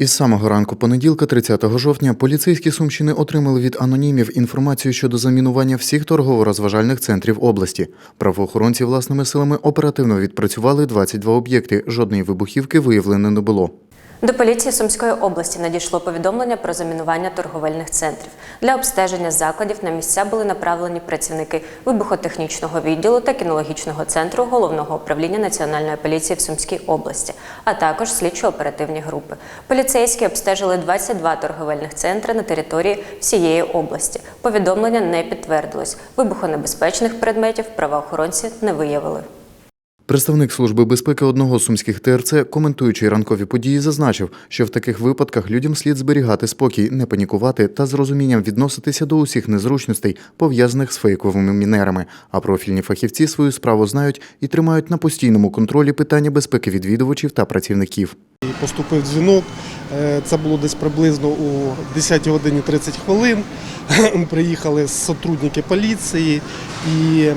Із самого ранку понеділка, 30 жовтня, поліцейські Сумщини отримали від анонімів інформацію щодо замінування всіх торгово-розважальних центрів області. Правоохоронці власними силами оперативно відпрацювали 22 об'єкти. Жодної вибухівки виявлено не було. До поліції Сумської області надійшло повідомлення про замінування торговельних центрів. Для обстеження закладів на місця були направлені працівники вибухотехнічного відділу та кінологічного центру головного управління національної поліції в Сумській області, а також слідчо-оперативні групи. Поліцейські обстежили 22 торговельних центри на території всієї області. Повідомлення не підтвердилось. Вибухонебезпечних предметів правоохоронці не виявили. Представник Служби безпеки одного з сумських ТРЦ, коментуючи ранкові події, зазначив, що в таких випадках людям слід зберігати спокій, не панікувати та з розумінням відноситися до усіх незручностей, пов'язаних з фейковими мінерами. А профільні фахівці свою справу знають і тримають на постійному контролі питання безпеки відвідувачів та працівників. Поступив дзвінок. Е, Це було десь приблизно у 10 годині 30 хвилин. Приїхали сотрудники поліції і, е,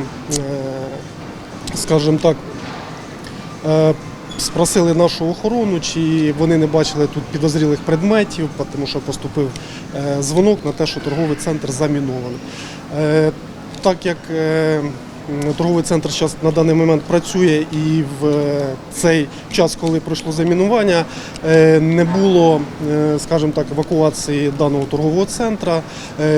скажімо так, е, спросили нашу охорону, чи вони не бачили тут підозрілих предметів, тому що поступив е, дзвонок на те, що торговий центр замінований. Е, Так як е, торговий центр зараз на даний момент працює і в е, цей час, коли пройшло замінування, е, не було, е, скажімо так, евакуації даного торгового центру.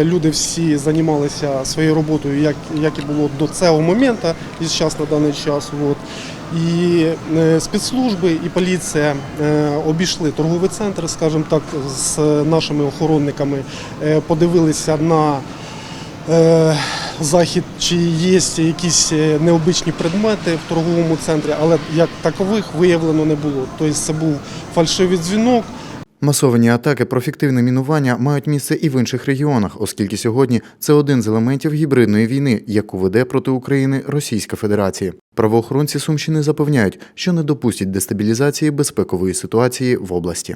Люди всі займалися своєю роботою, як, як і було до цього моменту, і зараз на даний час. От. І спецслужби і поліція обійшли торговий центр, скажімо так, з нашими охоронниками, подивилися на захід, чи є якісь е, необичні предмети в торговому центрі, але як такових виявлено не було. Тобто це був фальшивий дзвінок. Масовані атаки про фіктивне мінування мають місце і в інших регіонах, оскільки сьогодні це один з елементів гібридної війни, яку веде проти України Російська Федерація. Правоохоронці Сумщини запевняють, що не допустять дестабілізації безпекової ситуації в області.